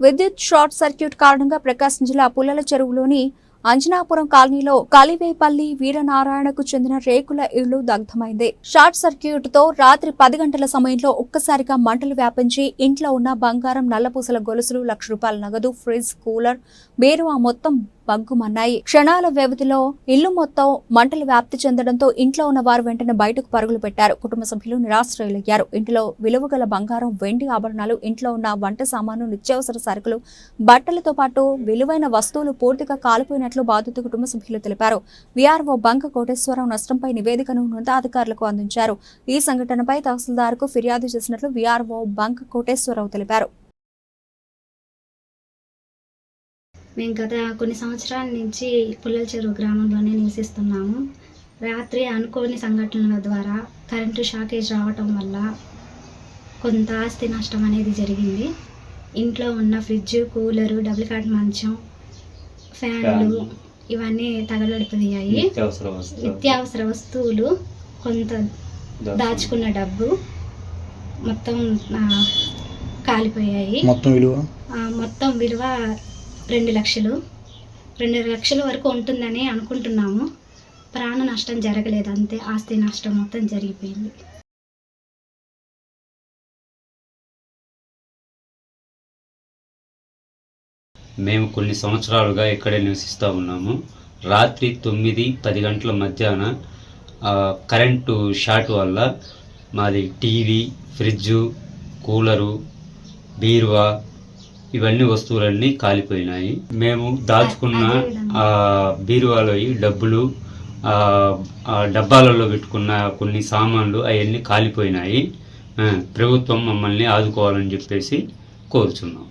విద్యుత్ short circuit కారణంగా ప్రకాశం జిల్లా పుల్లల చెరువులోని అంజనాపురం కాలనీలో కాలివేపల్లి వీరనారాయణకు చెందిన రేకుల ఇళ్ళు దగ్ధమైంది. షార్ట్ సర్క్యూట్తో రాత్రి పది గంటల సమయంలో ఒక్కసారిగా మంటలు వ్యాపించి ఇంట్లో ఉన్న బంగారం నల్లపూసల గొలుసులు లక్ష రూపాయల నగదు ఫ్రిడ్జ్ కూలర్ బేరువా మొత్తం భగ్గుమన్నాయి. క్షణాల వ్యవధిలో ఇల్లు మొత్తం మంటలు వ్యాప్తి చెందడంతో ఇంట్లో ఉన్న వారు వెంటనే బయటకు పరుగులు పెట్టారు. కుటుంబ సభ్యులు నిరాశ్రయులయ్యారు. ఇంట్లో విలువగల బంగారం వెండి ఆభరణాలు ఇంట్లో ఉన్న వంట సామాను నిత్యావసర సరుకులు బట్టలతో పాటు విలువైన వస్తువులు పూర్తిగా కాలిపోయినట్లు బాధిత కుటుంబ సభ్యులు తెలిపారు. విఆర్ఓ బంక కోటేశ్వరరావు నష్టంపై నివేదికను ఉన్నతాధికారులకు అందించారు. ఈ సంఘటనపై తహసీల్దార్కు ఫిర్యాదు చేసినట్లు విఆర్ఓ బంక కోటేశ్వరరావు తెలిపారు. మేము గత కొన్ని సంవత్సరాల నుంచి పుల్లల చెరువు గ్రామంలోనే నివసిస్తున్నాము. రాత్రి అనుకోని సంఘటనల ద్వారా కరెంటు షాకేజ్ రావటం వల్ల కొంత ఆస్తి నష్టం అనేది జరిగింది. ఇంట్లో ఉన్న ఫ్రిడ్జ్ కూలరు డబుల్ కాట్ మంచం ఫ్యాన్లు ఇవన్నీ తగలడిపోయాయి నిత్యావసర వస్తువులు. కొంత దాచుకున్న. డబ్బు మొత్తం కాలిపోయాయి. మొత్తం విలువ? ఆ, మొత్తం విలువ రెండు లక్షలు. రెండు లక్షల వరకు ఉంటుందని అనుకుంటున్నాము. ప్రాణ నష్టం జరగలేదు అంతే. ఆస్తి నష్టం మొత్తం జరిగిపోయింది. మేము కొన్ని సంవత్సరాలుగా ఇక్కడే నివసిస్తూ ఉన్నాము. రాత్రి తొమ్మిది పది గంటల మధ్యాహ్న కరెంటు షాట్ వల్ల మాది టీవీ ఫ్రిడ్జు కూలరు బీరువా ఇవన్నీ వస్తువులన్నీ కాలిపోయినాయి. మేము దాచుకున్న ఆ బీరువాలో డబ్బులు డబ్బాలలో పెట్టుకున్న కొన్ని సామాన్లు అవన్నీ కాలిపోయినాయి. ప్రభుత్వం మమ్మల్ని ఆదుకోవాలని చెప్పేసి కోరుచున్నాం.